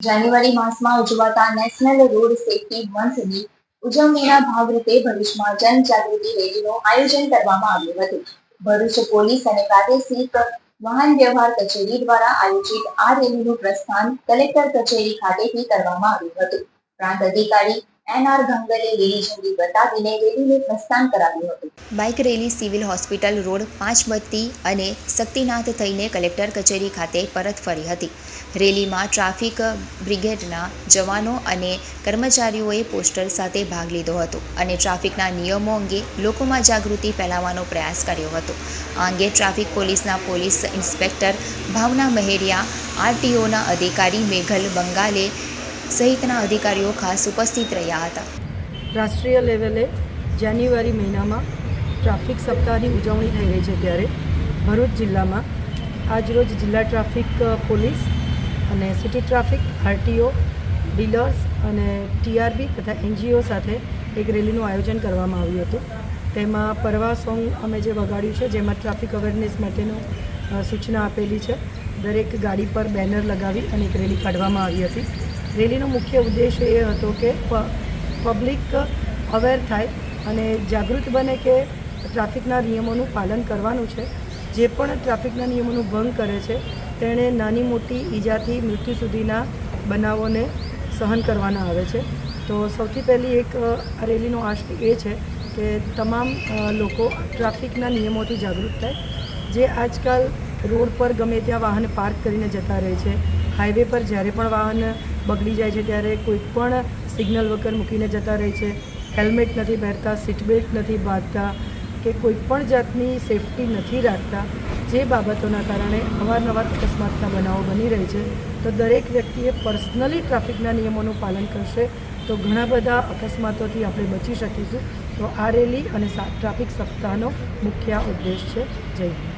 જાન્યુઆરી માસમાં ઉજવાતા national road safety મંથની ઉજવણીના ભાગરૂપે ભરૂચમાં જનજાગૃતિ રેલીનું આયોજન કરવામાં આવ્યું હતું. ભરૂચ પોલીસ અને પ્રાદેશિક વાહન વ્યવહાર કચેરી દ્વારા આયોજિત આ રેલીનું પ્રસ્થાન કલેક્ટર કચેરી ખાતેથી કરવામાં આવ્યું હતું. પ્રાંત અધિકારી એન આર ગંગલે લીલી ઝંડી બતાવીને રેલીને પ્રસ્થાન કરાવ્યું હતું. Bike rally civil hospital road પાંચ બત્તી અને શક્તિનાથ થઈને કલેક્ટર કચેરી ખાતે પરત ફરી હતી. રેલીમાં ટ્રાફિક બ્રિગેડના જવાનો અને કર્મચારીઓએ પોસ્ટર સાથે ભાગ લીધો હતો અને ટ્રાફિકના નિયમો અંગે લોકોમાં જાગૃતિ ફેલાવવાનો પ્રયાસ કર્યો હતો. આ અંગે ટ્રાફિક પોલીસના પોલીસ ઇન્સ્પેક્ટર ભાવના મહેરિયા, આરટીઓના અધિકારી મેઘલ બંગાલે સહિતના અધિકારીઓ ખાસ ઉપસ્થિત રહ્યા હતા. રાષ્ટ્રીય લેવલે જાન્યુઆરી મહિનામાં ટ્રાફિક સપ્તાહની ઉજવણી થઈ રહી છે ત્યારે ભરૂચ જિલ્લામાં આજરોજ જિલ્લા ટ્રાફિક પોલીસ અને સિટી ટ્રાફિક, આરટીઓ, ડીલર્સ અને ટીઆરબી તથા એનજીઓ સાથે એક રેલીનું આયોજન કરવામાં આવ્યું હતું. તેમાં પરવા સોંગ અમે જે વગાડ્યું છે, જેમાં ટ્રાફિક અવેરનેસ માટેનું સૂચના આપેલી છે, દરેક ગાડી પર બેનર લગાવી અને એક રેલી કાઢવામાં આવી હતી. રેલીનો મુખ્ય ઉદ્દેશ એ હતો કે પબ્લિક અવેર થાય અને જાગૃત બને કે ટ્રાફિકના નિયમોનું પાલન કરવાનું છે. જે પણ ટ્રાફિકના નિયમોનું ભંગ કરે છે, તેણે નાની મોટી ઈજાથી મૃત્યુ સુધીના બનાવોને સહન કરવાના આવે છે. તો સૌથી પહેલી એક રેલીનો આશય એ છે કે તમામ લોકો ટ્રાફિકના નિયમોથી જાગૃત થાય. જે આજકાલ રોડ પર ગમે ત્યાં વાહન પાર્ક કરીને જતા રહે છે, હાઈવે પર જ્યારે પણ વાહન બગડી જાય છે ત્યારે કોઈ પણ સિગ્નલ વગર મૂકીને જતા રહે છે. હેલ્મેટ નથી પહેરતા સીટ બેલ્ટ નથી બાંધતા કે કોઈ પણ જાતની સેફટી નથી રાખતા. જે બાબતોના કારણે અવારનવાર અકસ્માતના બનાવો બની રહે છે. તો દરેક વ્યક્તિએ પર્સનલી ટ્રાફિકના નિયમોનું પાલન કરશે તો ઘણા બધા અકસ્માતોથી આપણે બચી શકીશું. તો આ રેલી અને ટ્રાફિક સપ્તાહનો મુખ્ય ઉદ્દેશ છે. જય હિન્દ.